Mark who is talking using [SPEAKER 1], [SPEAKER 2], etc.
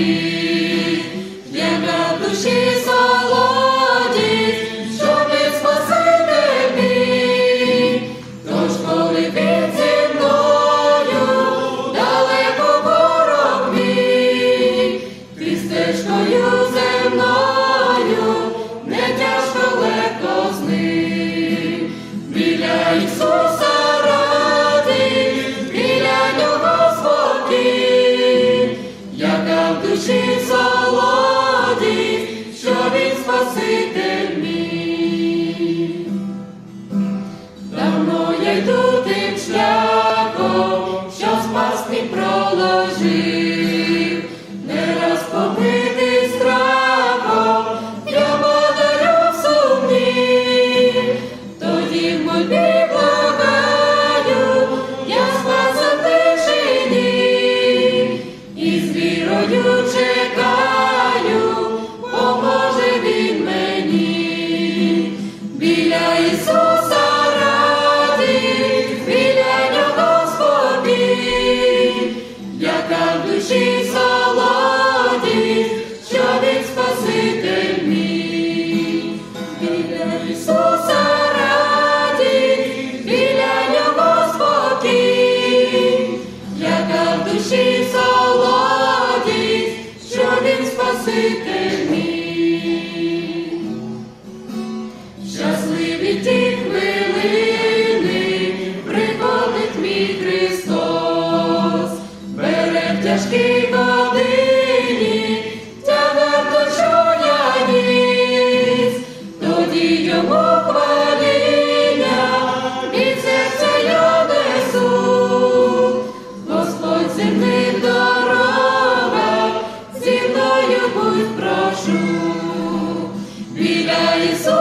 [SPEAKER 1] Jesus. Звучить соло. спаситель мій. щасливі ті приходить мій Христос, бере тяжкій годині. Біля Ісуса.